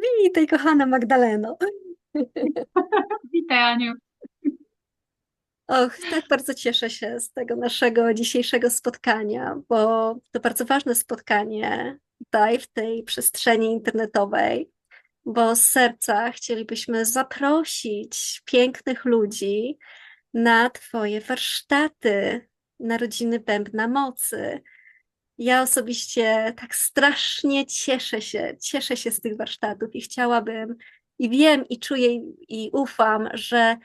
Witaj, kochana Magdaleno. Witaj, Aniu. Och, tak bardzo cieszę się z tego naszego dzisiejszego spotkania, bo to bardzo ważne spotkanie tutaj w tej przestrzeni internetowej, bo z serca chcielibyśmy zaprosić pięknych ludzi na Twoje warsztaty Narodziny Bębna Mocy. Ja osobiście tak strasznie cieszę się, cieszę się z tych warsztatów i chciałabym, i wiem, i czuję, i ufam, że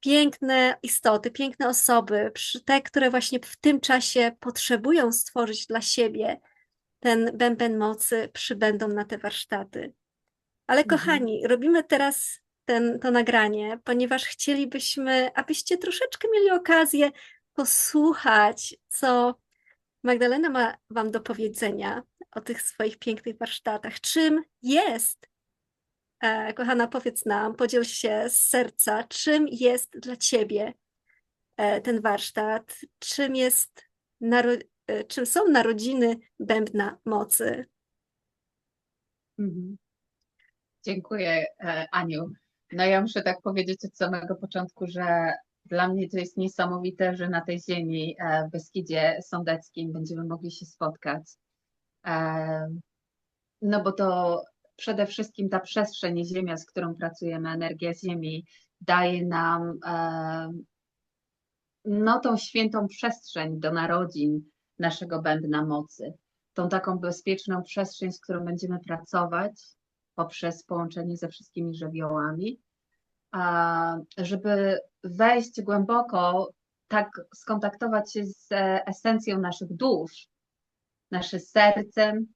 piękne istoty, piękne osoby, te, które właśnie w tym czasie potrzebują stworzyć dla siebie ten bęben mocy, przybędą na te warsztaty. Ale mhm. kochani, robimy teraz ten, to nagranie, ponieważ chcielibyśmy, abyście troszeczkę mieli okazję posłuchać, co Magdalena ma Wam do powiedzenia o tych swoich pięknych warsztatach. Czym jest, e, kochana, powiedz nam, podziel się z serca, czym jest dla Ciebie e, ten warsztat, czym jest, e, czym są narodziny bębna mocy. Mhm. Dziękuję, Aniu. No ja muszę tak powiedzieć od samego początku, że dla mnie to jest niesamowite, że na tej ziemi e, w Beskidzie Sądeckim będziemy mogli się spotkać. E, no bo to przede wszystkim ta przestrzeń ziemia, z którą pracujemy, energia ziemi daje nam e, no tą świętą przestrzeń do narodzin naszego bębna mocy. Tą taką bezpieczną przestrzeń, z którą będziemy pracować poprzez połączenie ze wszystkimi żywiołami żeby wejść głęboko, tak skontaktować się z esencją naszych dusz, naszym sercem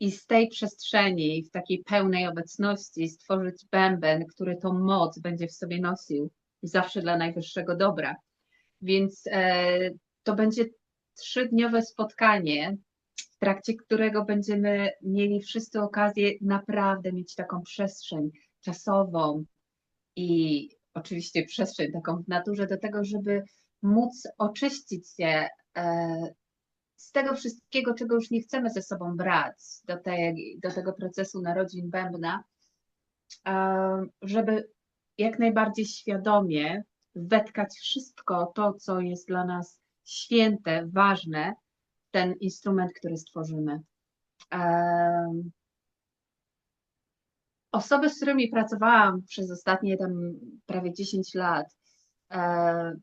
i z tej przestrzeni, w takiej pełnej obecności stworzyć bęben, który tą moc będzie w sobie nosił zawsze dla najwyższego dobra. Więc e, to będzie trzydniowe spotkanie, w trakcie którego będziemy mieli wszyscy okazję naprawdę mieć taką przestrzeń czasową, i oczywiście przestrzeń taką w naturze do tego, żeby móc oczyścić się e, z tego wszystkiego, czego już nie chcemy ze sobą brać do, tej, do tego procesu narodzin bębna, e, żeby jak najbardziej świadomie wetkać wszystko to, co jest dla nas święte, ważne, ten instrument, który stworzymy. E, osoby, z którymi pracowałam przez ostatnie tam prawie 10 lat, e,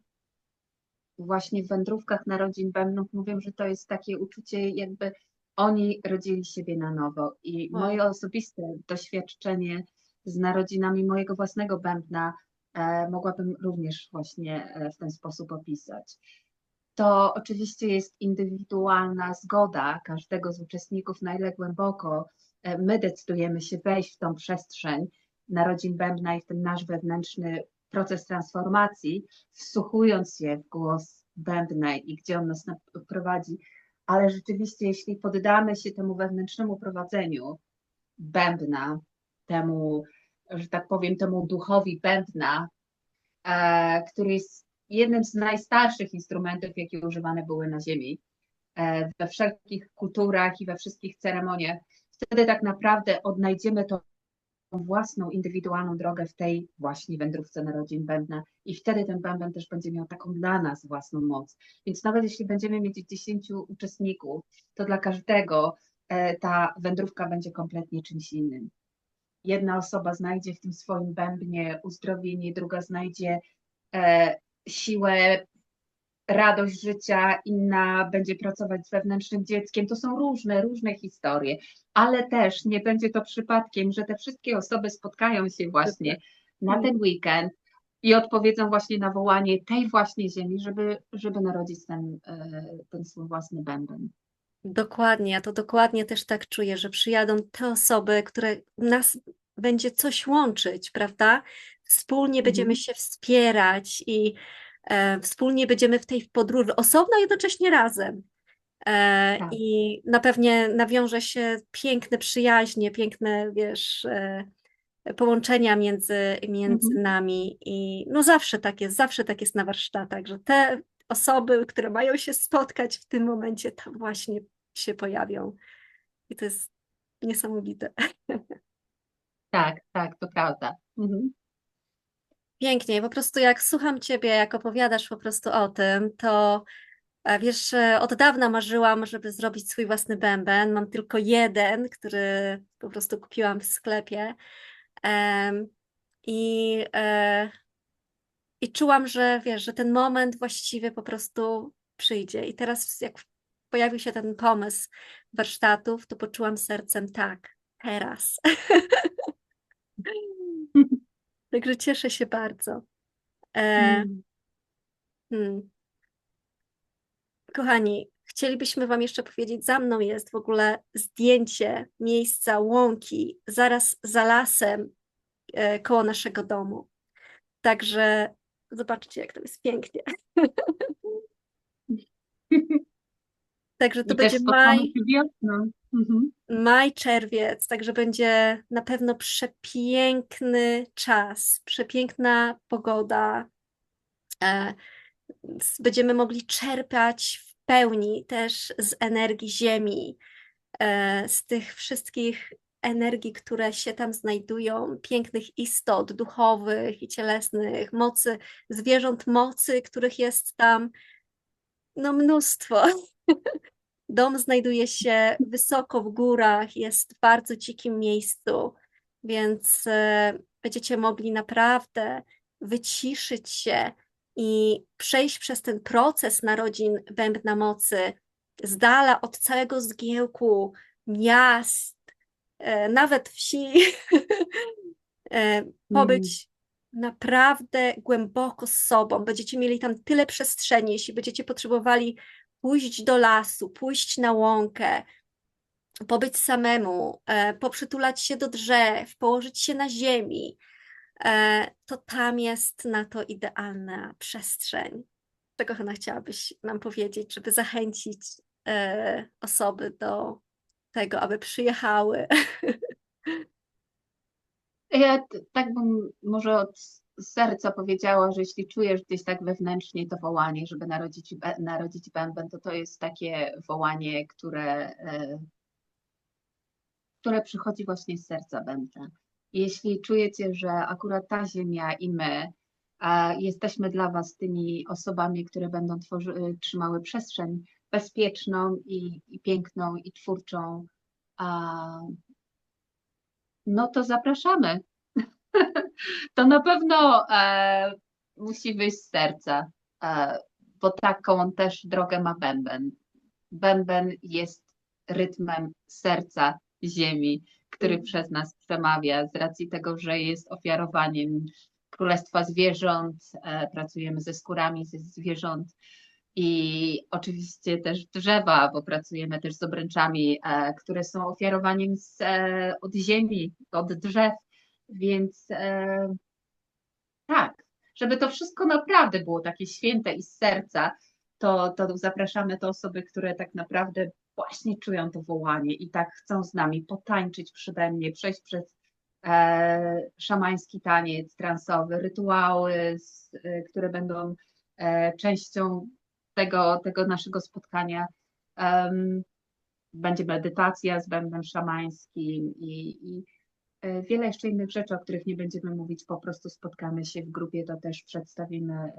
właśnie w wędrówkach narodzin bębnów, mówią, że to jest takie uczucie, jakby oni rodzili siebie na nowo. I moje osobiste doświadczenie z narodzinami mojego własnego bębna e, mogłabym również właśnie e, w ten sposób opisać. To oczywiście jest indywidualna zgoda każdego z uczestników, na ile głęboko my decydujemy się wejść w tą przestrzeń narodzin bębna i w ten nasz wewnętrzny proces transformacji, wsłuchując się w głos bębna i gdzie on nas prowadzi. Ale rzeczywiście, jeśli poddamy się temu wewnętrznemu prowadzeniu bębna, temu, że tak powiem, temu duchowi bębna, e, który jest jednym z najstarszych instrumentów, jakie używane były na Ziemi, e, we wszelkich kulturach i we wszystkich ceremoniach wtedy tak naprawdę odnajdziemy tą własną, indywidualną drogę w tej właśnie wędrówce narodzin bębna i wtedy ten bęben też będzie miał taką dla nas własną moc. Więc nawet jeśli będziemy mieć 10 uczestników, to dla każdego e, ta wędrówka będzie kompletnie czymś innym. Jedna osoba znajdzie w tym swoim bębnie uzdrowienie, druga znajdzie e, siłę radość życia, inna będzie pracować z wewnętrznym dzieckiem. To są różne, różne historie, ale też nie będzie to przypadkiem, że te wszystkie osoby spotkają się właśnie na ten weekend i odpowiedzą właśnie na wołanie tej właśnie ziemi, żeby, żeby narodzić ten, e, ten swój własny bęben. Dokładnie, ja to dokładnie też tak czuję, że przyjadą te osoby, które nas będzie coś łączyć, prawda? Wspólnie będziemy mhm. się wspierać i wspólnie będziemy w tej podróży, osobno, jednocześnie razem. E, tak. I na pewnie nawiąże się piękne przyjaźnie, piękne, wiesz, e, połączenia między, między mhm. nami. I no zawsze tak jest, zawsze tak jest na warsztatach, że te osoby, które mają się spotkać w tym momencie, tam właśnie się pojawią. I to jest niesamowite. Tak, tak, to prawda. Mhm. Pięknie, po prostu jak słucham Ciebie, jak opowiadasz po prostu o tym, to e, wiesz, e, od dawna marzyłam, żeby zrobić swój własny bęben. Mam tylko jeden, który po prostu kupiłam w sklepie. I, e, I czułam, że wiesz, że ten moment właściwy po prostu przyjdzie. I teraz, jak pojawił się ten pomysł warsztatów, to poczułam sercem tak, teraz. Także cieszę się bardzo. E, Mm. hmm. Kochani, chcielibyśmy Wam jeszcze powiedzieć, za mną jest w ogóle zdjęcie miejsca łąki, zaraz za lasem e, koło naszego domu. Także zobaczcie, jak to jest pięknie. Także to I będzie maj, wiosną. Mhm. maj, czerwiec, także będzie na pewno przepiękny czas, przepiękna pogoda. E, Będziemy mogli czerpać w pełni też z energii Ziemi, e, z tych wszystkich energii, które się tam znajdują, pięknych istot duchowych i cielesnych, mocy, zwierząt mocy, których jest tam no mnóstwo. Dom znajduje się wysoko w górach, jest w bardzo dzikim miejscu, więc e, będziecie mogli naprawdę wyciszyć się i przejść przez ten proces narodzin Bębna Mocy z dala od całego zgiełku miast, e, nawet wsi, e, pobyć naprawdę głęboko z sobą. Będziecie mieli tam tyle przestrzeni, jeśli będziecie potrzebowali pójść do lasu, pójść na łąkę, pobyć samemu, e, poprzytulać się do drzew, położyć się na ziemi, e, to tam jest na to idealna przestrzeń. Czego, Hanna, chciałabyś nam powiedzieć, żeby zachęcić e, osoby do tego, aby przyjechały? Ja tak bym może od serca powiedziała, że jeśli czujesz gdzieś tak wewnętrznie to wołanie, żeby narodzić, narodzić bęben, to to jest takie wołanie, które, e, które przychodzi właśnie z serca bębna. Jeśli czujecie, że akurat ta ziemia i my jesteśmy dla Was tymi osobami, które będą tworzy, trzymały przestrzeń bezpieczną i, i piękną i twórczą, no to zapraszamy. To na pewno e, musi wyjść z serca, e, bo taką też drogę ma bęben. Bęben jest rytmem serca ziemi, który Mm. przez nas przemawia z racji tego, że jest ofiarowaniem królestwa zwierząt, e, pracujemy ze skórami ze zwierząt i oczywiście też drzewa, bo pracujemy też z obręczami, e, które są ofiarowaniem z, e, od ziemi, od drzew, więc e, tak, żeby to wszystko naprawdę było takie święte i z serca, to, to zapraszamy te osoby, które tak naprawdę właśnie czują to wołanie i tak chcą z nami potańczyć przede mnie, przejść przez e, szamański taniec transowy, rytuały, z, e, które będą e, częścią tego, tego naszego spotkania. Em, będzie medytacja z bębnem szamańskim i, i wiele jeszcze innych rzeczy, o których nie będziemy mówić, po prostu spotkamy się w grupie, to też przedstawimy e,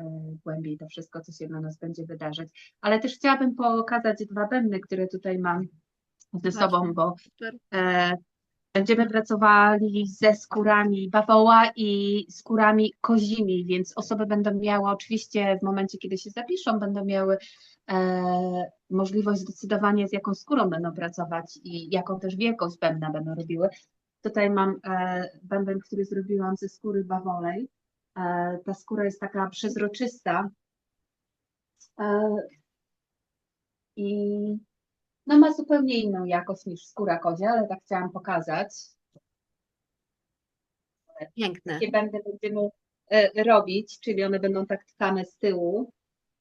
głębiej to wszystko, co się dla nas będzie wydarzać. Ale też chciałabym pokazać dwa bębny, które tutaj mam ze sobą, bo e, będziemy pracowali ze skórami bawoła i skórami kozimi, więc osoby będą miały oczywiście w momencie, kiedy się zapiszą, będą miały e, możliwość zdecydowania, z jaką skórą będą pracować i jaką też wielkość bębna będą robiły. Tutaj mam e, bęben, który zrobiłam ze skóry bawolej. E, ta skóra jest taka przezroczysta e, i no ma zupełnie inną jakość niż skóra kozia, ale tak chciałam pokazać. Piękne. Jakie będę będziemy robić, czyli one będą tak tkane z tyłu.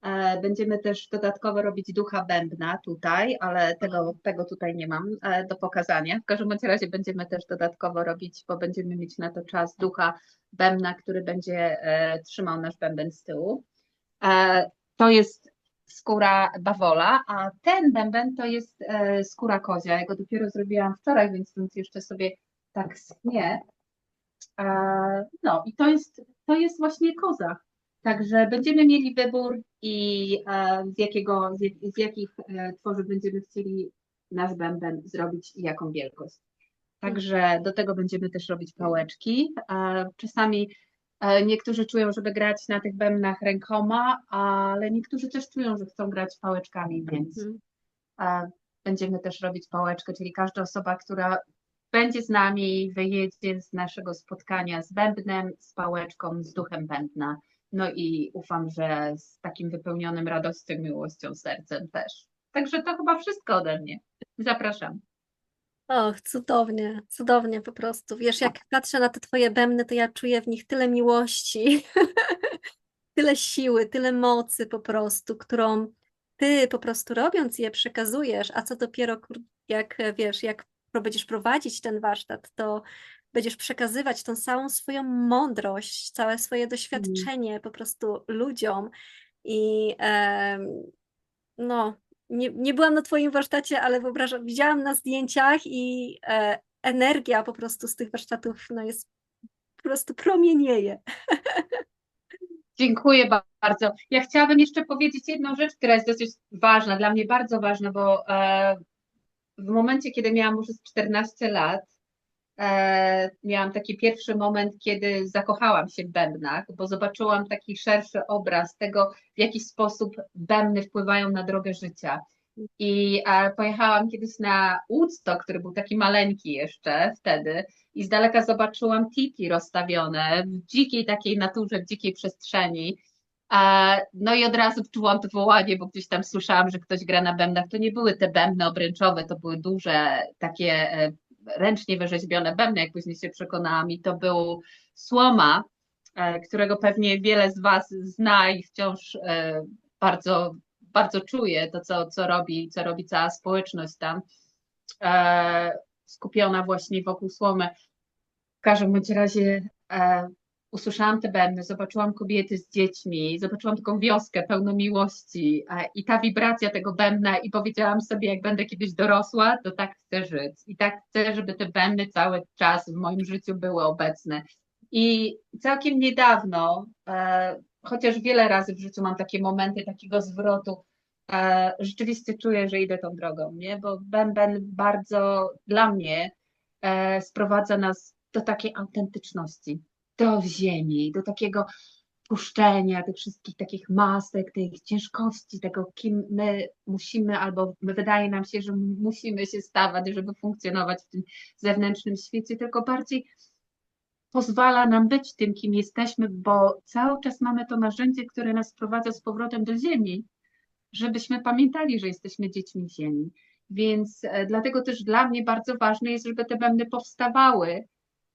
E, Będziemy też dodatkowo robić ducha bębna tutaj, ale tego, tego tutaj nie mam e, do pokazania. W każdym razie będziemy też dodatkowo robić, bo będziemy mieć na to czas ducha bębna, który będzie e, trzymał nasz bęben z tyłu. To jest skóra bawola, a ten bęben to jest skóra kozia. Ja go dopiero zrobiłam wczoraj, więc jeszcze sobie tak schnie. No i to jest, to jest właśnie kozak. Także będziemy mieli wybór i e, z jakiego, z, jak- z jakich e, tworzyw będziemy chcieli nasz bęben zrobić i jaką wielkość. Także do tego będziemy też robić pałeczki. Czasami e, niektórzy czują, żeby grać na tych bębnach rękoma, ale niektórzy też czują, że chcą grać pałeczkami, więc Mhm. będziemy też robić pałeczkę, czyli każda osoba, która będzie z nami, wyjedzie z naszego spotkania z bębnem, z pałeczką, z duchem bębna. No i ufam, że z takim wypełnionym radością, miłością, sercem też. Także to chyba wszystko ode mnie. Zapraszam. Och, cudownie, cudownie po prostu. Wiesz, jak patrzę na te twoje bębny, to ja czuję w nich tyle miłości, tyle siły, tyle mocy po prostu, którą ty po prostu robiąc je przekazujesz, a co dopiero jak wiesz, jak będziesz prowadzić ten warsztat, to będziesz przekazywać tą całą swoją mądrość, całe swoje doświadczenie po prostu ludziom i em, no, nie, nie byłam na Twoim warsztacie, ale wyobrażam, widziałam na zdjęciach i e, energia po prostu z tych warsztatów no jest po prostu promienieje. Dziękuję ba- bardzo. Ja chciałabym jeszcze powiedzieć jedną rzecz, która jest dosyć ważna, dla mnie bardzo ważna, bo e, w momencie, kiedy miałam z 14 lat, e, miałam taki pierwszy moment, kiedy zakochałam się w bębnach, bo zobaczyłam taki szerszy obraz tego, w jaki sposób bębny wpływają na drogę życia. I pojechałam kiedyś na Woodstock, który był taki maleńki jeszcze wtedy, i z daleka zobaczyłam tiki rozstawione w dzikiej takiej naturze, w dzikiej przestrzeni. No i od razu czułam to wołanie, bo gdzieś tam słyszałam, że ktoś gra na bębnach. To nie były te bębny obręczowe, to były duże, takie e, ręcznie wyrzeźbione bębny, jak później się przekonałam, i to był słoma, e, którego pewnie wiele z Was zna i wciąż e, bardzo, bardzo czuje to, co, co robi, co robi cała społeczność tam, e, skupiona właśnie wokół słomy. W każdym bądź razie usłyszałam te bębny, zobaczyłam kobiety z dziećmi, zobaczyłam taką wioskę pełną miłości i ta wibracja tego bębna i powiedziałam sobie, jak będę kiedyś dorosła, to tak chcę żyć i tak chcę, żeby te bębny cały czas w moim życiu były obecne. I całkiem niedawno, e, chociaż wiele razy w życiu mam takie momenty takiego zwrotu, e, rzeczywiście czuję, że idę tą drogą, nie? Bo bęben bardzo dla mnie e, sprowadza nas do takiej autentyczności, do ziemi, do takiego puszczenia tych wszystkich takich masek, tej ciężkości, tego, kim my musimy, albo wydaje nam się, że musimy się stawać, żeby funkcjonować w tym zewnętrznym świecie, tylko bardziej pozwala nam być tym, kim jesteśmy, bo cały czas mamy to narzędzie, które nas sprowadza z powrotem do ziemi, żebyśmy pamiętali, że jesteśmy dziećmi ziemi. Więc e, dlatego też dla mnie bardzo ważne jest, żeby te bębny powstawały,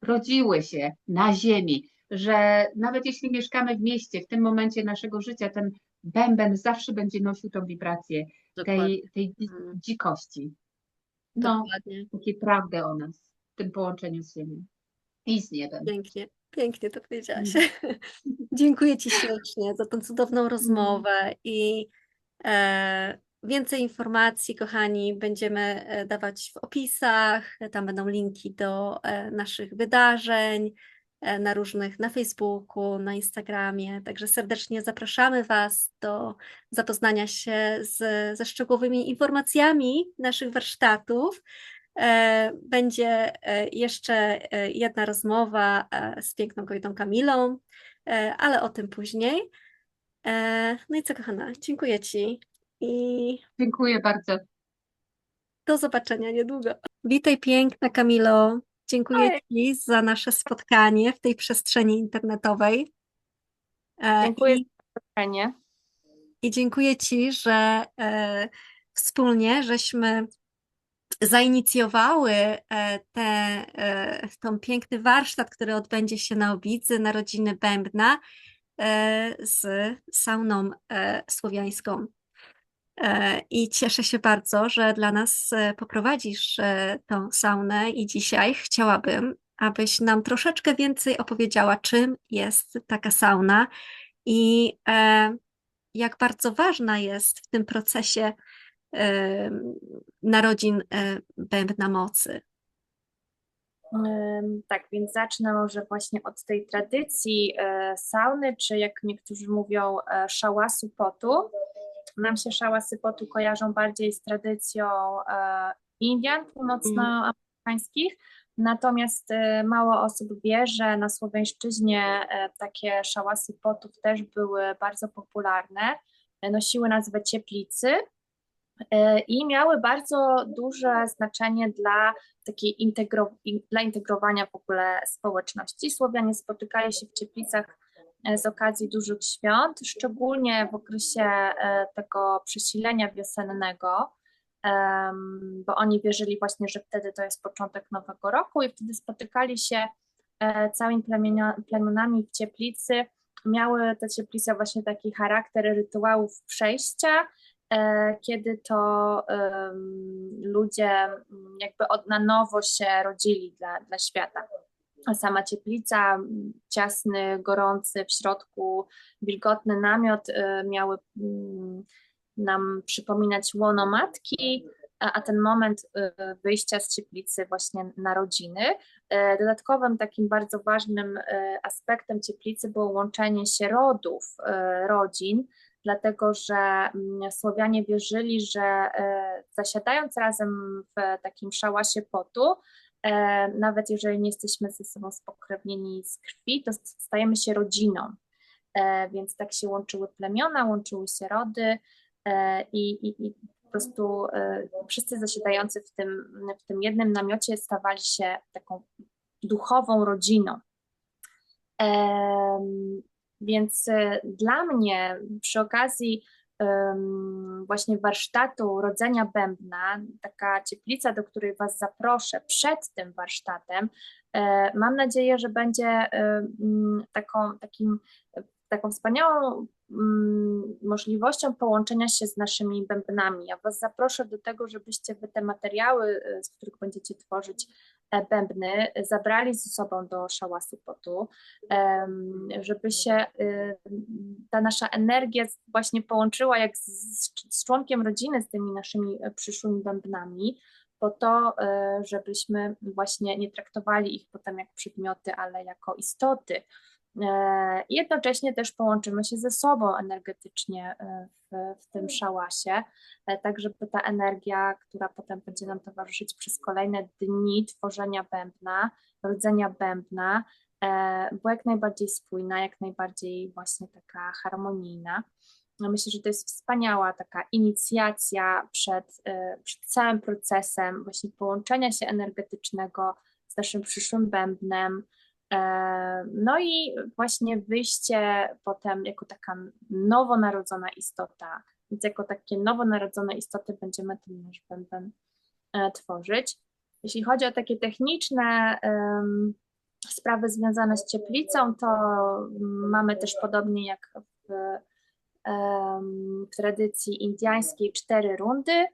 rodziły się na ziemi, że nawet jeśli mieszkamy w mieście, w tym momencie naszego życia, ten bęben zawsze będzie nosił tą wibrację tej, tej Mhm. dzikości. No, Dokładnie. takiej prawdy o nas, w tym połączeniu z ziemią i z niebem. Pięknie, pięknie to powiedziałaś. Mm. Dziękuję Ci ślicznie za tą cudowną rozmowę i e, więcej informacji, kochani, będziemy e, dawać w opisach. Tam będą linki do e, naszych wydarzeń e, na różnych, na Facebooku, na Instagramie. Także serdecznie zapraszamy Was do zapoznania się z, ze szczegółowymi informacjami naszych warsztatów. Będzie jeszcze jedna rozmowa z piękną kobietą Kamilą, ale o tym później. No i co, kochana, dziękuję Ci i Dziękuję bardzo. do zobaczenia niedługo. Witaj, piękna Kamilo. Dziękuję Hej. Ci za nasze spotkanie w tej przestrzeni internetowej. E, Dziękuję i- za spotkanie. I dziękuję Ci, że e, wspólnie żeśmy zainicjowały e, te, e, tą piękny warsztat, który odbędzie się na Obidzy, Narodziny Bębna e, z sauną e, słowiańską. E, I cieszę się bardzo, że dla nas e, poprowadzisz e, tą saunę i dzisiaj chciałabym, abyś nam troszeczkę więcej opowiedziała, czym jest taka sauna i jak bardzo ważna jest w tym procesie narodzin bębna mocy. Tak, więc zacznę może właśnie od tej tradycji sauny, czy jak niektórzy mówią, szałasu potu. Nam się szałasy potu kojarzą bardziej z tradycją e, Indian północnoamerykańskich, natomiast e, mało osób wie, że na Słowiańszczyźnie e, takie szałasy potów też były bardzo popularne. Nosiły nazwę cieplicy i miały bardzo duże znaczenie dla takiej integro, in, dla integrowania w ogóle społeczności. Słowianie spotykali się w cieplicach z okazji dużych świąt, szczególnie w okresie e, tego przesilenia wiosennego, bo oni wierzyli właśnie, że wtedy to jest początek nowego roku i wtedy spotykali się e, całymi plemionami w cieplicy. Miały te cieplice właśnie taki charakter rytuałów przejścia, e, kiedy to ludzie jakby od na nowo się rodzili dla, dla świata. Sama cieplica, ciasny, gorący, w środku wilgotny namiot e, miały mm, nam przypominać łono matki, a, ten moment e, wyjścia z cieplicy właśnie narodziny. E, Dodatkowym takim bardzo ważnym aspektem cieplicy było łączenie się rodów, rodzin, dlatego że mm, Słowianie wierzyli, że zasiadając razem w takim szałasie potu, nawet jeżeli nie jesteśmy ze sobą spokrewnieni z krwi, to stajemy się rodziną. E, Więc tak się łączyły plemiona, łączyły się rody e, i, i, i po prostu e, wszyscy zasiadający w tym, w tym jednym namiocie stawali się taką duchową rodziną. Więc e, dla mnie przy okazji właśnie warsztatu rodzenia bębna, taka cieplica, do której Was zaproszę przed tym warsztatem, e, mam nadzieję, że będzie taką, takim, taką wspaniałą mm, możliwością połączenia się z naszymi bębnami. Ja Was zaproszę do tego, żebyście Wy te materiały, e, z których będziecie tworzyć bębny, zabrali ze sobą do szałasu potu, żeby się e, ta nasza energia właśnie połączyła jak z, z członkiem rodziny, z tymi naszymi e, przyszłymi bębnami, po to, e, żebyśmy właśnie nie traktowali ich potem jak przedmioty, ale jako istoty. E, I jednocześnie też połączymy się ze sobą energetycznie e, w, w tym szałasie, e, tak żeby ta energia, która potem będzie nam towarzyszyć przez kolejne dni tworzenia bębna, rodzenia bębna, była jak najbardziej spójna, jak najbardziej właśnie taka harmonijna. No Myślę, że to jest wspaniała taka inicjacja przed, przed całym procesem właśnie połączenia się energetycznego z naszym przyszłym bębnem, No i właśnie wyjście potem jako taka nowonarodzona istota, więc jako takie nowonarodzone istoty będziemy ten nasz bęben e, tworzyć. Jeśli chodzi o takie techniczne em, sprawy związane z cieplicą, to mamy też podobnie jak w, em, w tradycji indiańskiej cztery rundy.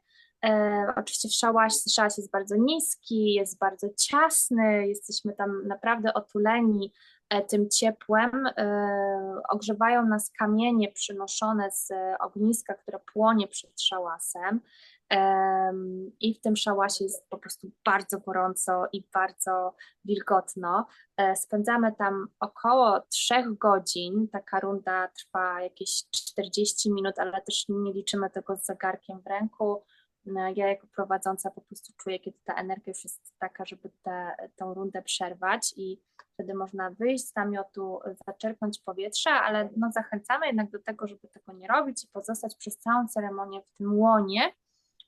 E, oczywiście w szałas jest bardzo niski, jest bardzo ciasny, jesteśmy tam naprawdę otuleni e, tym ciepłem. E, ogrzewają nas kamienie przynoszone z ogniska, które płonie przed szałasem. Em, I w tym szałasie jest po prostu bardzo gorąco i bardzo wilgotno. E, Spędzamy tam około 3 godzin. Taka runda trwa jakieś 40 minut, ale też nie liczymy tego z zegarkiem w ręku. No, Ja jako prowadząca po prostu czuję, kiedy ta energia już jest taka, żeby tę tą rundę przerwać i wtedy można wyjść z namiotu, zaczerpnąć powietrza, ale no zachęcamy jednak do tego, żeby tego nie robić i pozostać przez całą ceremonię w tym łonie,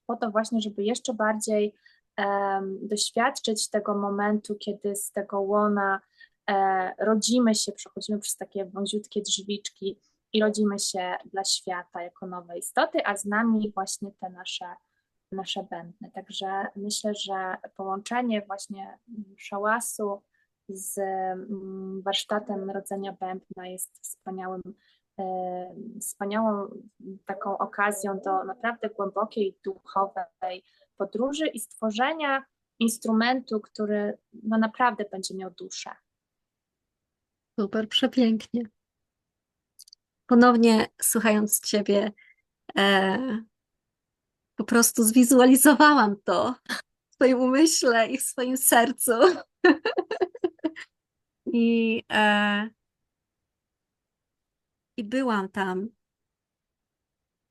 po to właśnie, żeby jeszcze bardziej em, doświadczyć tego momentu, kiedy z tego łona e, rodzimy się, przechodzimy przez takie wąziutkie drzwiczki i rodzimy się dla świata jako nowe istoty, a z nami właśnie te nasze nasze bębny. Także myślę, że połączenie właśnie szałasu z mm, warsztatem rodzenia bębna jest wspaniałym, e, wspaniałą taką okazją do naprawdę głębokiej duchowej podróży i stworzenia instrumentu, który no naprawdę będzie miał duszę. Super, przepięknie. Ponownie słuchając Ciebie, e, po prostu zwizualizowałam to, swoim umyśle i w swoim sercu. I, e, I byłam tam.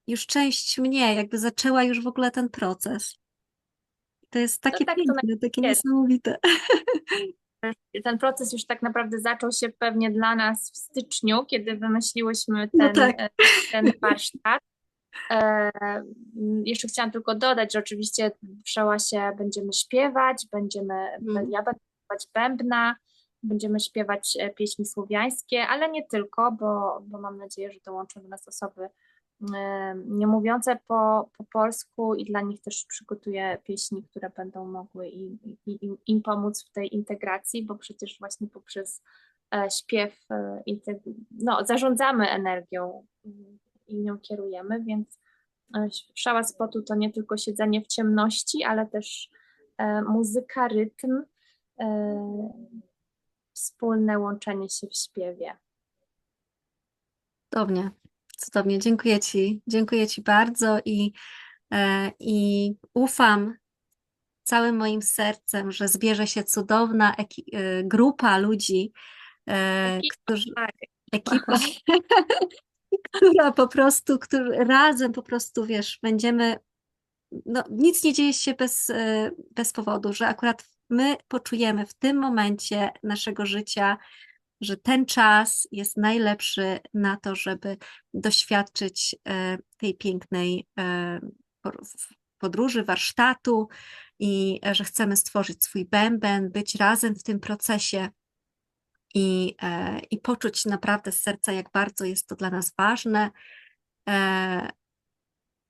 Już część mnie jakby zaczęła już w ogóle ten proces. To jest takie tak to piękne, takie jest. niesamowite. Ten proces już tak naprawdę zaczął się pewnie dla nas w styczniu, kiedy wymyśliłyśmy No ten, tak. e, ten warsztat. E, m, jeszcze chciałam tylko dodać, że oczywiście w Szałasie będziemy śpiewać, będziemy, Mm. ja będę śpiewać bębna, będziemy śpiewać e, pieśni słowiańskie, ale nie tylko, bo, bo mam nadzieję, że dołączą do nas osoby e, nie mówiące po, po polsku i dla nich też przygotuję pieśni, które będą mogły im, im, im pomóc w tej integracji, bo przecież właśnie poprzez e, śpiew no, zarządzamy energią mm, i nią kierujemy, więc e, szała spotu to nie tylko siedzenie w ciemności, ale też e, muzyka, rytm, e, wspólne łączenie się w śpiewie. Cudownie, cudownie. Dziękuję Ci. Dziękuję Ci bardzo i, i ufam całym moim sercem, że zbierze się cudowna grupa ludzi, Ekipa, którzy, tak. ekipa, która po prostu, który razem po prostu, wiesz, będziemy, no nic nie dzieje się bez, e, bez powodu, że akurat my poczujemy w tym momencie naszego życia, że ten czas jest najlepszy na to, żeby doświadczyć e, tej pięknej e, podróży, warsztatu i że chcemy stworzyć swój bęben, być razem w tym procesie i, e, i poczuć naprawdę z serca, jak bardzo jest to dla nas ważne. E,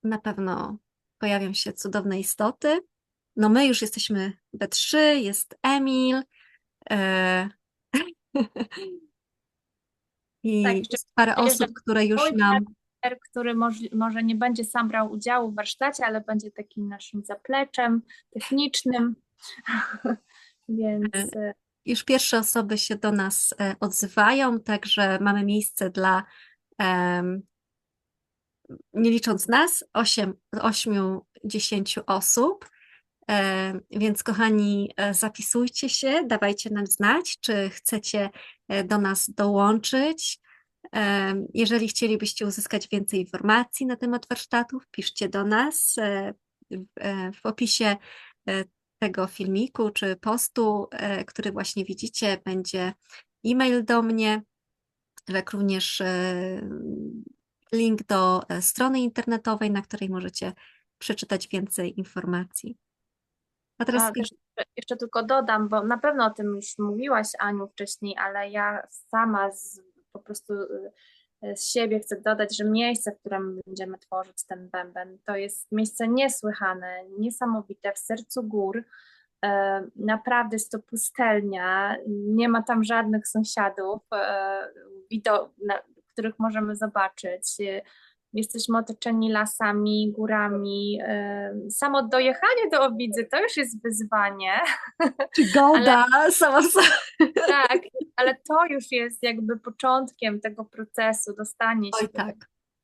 Na pewno pojawią się cudowne istoty. No my już jesteśmy we trzy, jest Emil. e, I Tak, jeszcze jest parę osób, które już nam który może, nie będzie sam brał udziału w warsztacie, ale będzie takim naszym zapleczem technicznym. Więc już pierwsze osoby się do nas e, odzywają, także mamy miejsce dla, nie licząc nas, 8, 8 10 osób. E, Więc kochani, e, zapisujcie się, dawajcie nam znać, czy chcecie do nas dołączyć. Jeżeli chcielibyście uzyskać więcej informacji na temat warsztatów, piszcie do nas w, opisie tego filmiku czy postu, e, który właśnie widzicie, będzie e-mail do mnie, jak również e, link do e, strony internetowej, na której możecie przeczytać więcej informacji. A teraz A, jeszcze tylko dodam, bo na pewno o tym już mówiłaś, Aniu, wcześniej, ale ja sama z, po prostu y, z siebie chcę dodać, że miejsce, w którym będziemy tworzyć ten bęben, to jest miejsce niesłychane, niesamowite, w sercu gór. E, Naprawdę jest to pustelnia, nie ma tam żadnych sąsiadów, e, których możemy zobaczyć. Jesteśmy otoczeni lasami, górami. Samo dojechanie do Obidzy to już jest wyzwanie, przygoda sama w sobie. tak, ale to już jest jakby początkiem tego procesu, dostanie się Oj, do tak,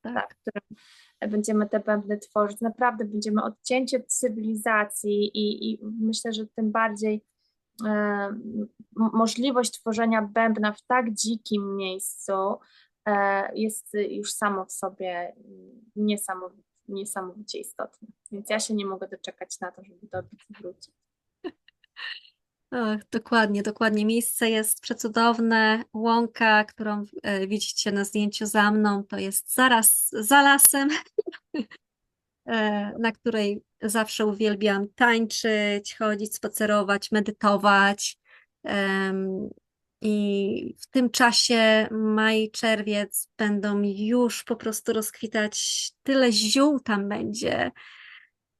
tak. tak, w którym będziemy te bębny tworzyć. Naprawdę będziemy odcięci od cywilizacji i, i myślę, że tym bardziej możliwość tworzenia bębna w tak dzikim miejscu jest już samo w sobie niesamowicie, niesamowicie istotne. Więc ja się nie mogę doczekać na to, żeby do Obicy wrócić. Ach, dokładnie, dokładnie. Miejsce jest przecudowne. Łąka, którą e, widzicie na zdjęciu za mną, to jest zaraz za lasem, e, na której zawsze uwielbiam tańczyć, chodzić, spacerować, medytować. I w tym czasie maj, czerwiec będą już po prostu rozkwitać, tyle ziół tam będzie.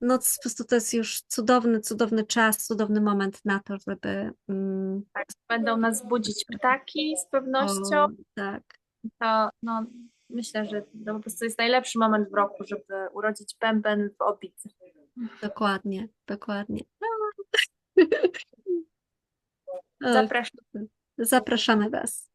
No, po prostu to jest już cudowny, cudowny czas, cudowny moment na to, żeby. Mm, Tak, będą nas budzić ptaki z pewnością. o, tak, to no, myślę, że to po prostu jest najlepszy moment w roku, żeby urodzić bęben w Obicy. dokładnie, dokładnie. Och, Zapraszam. Zapraszamy Was.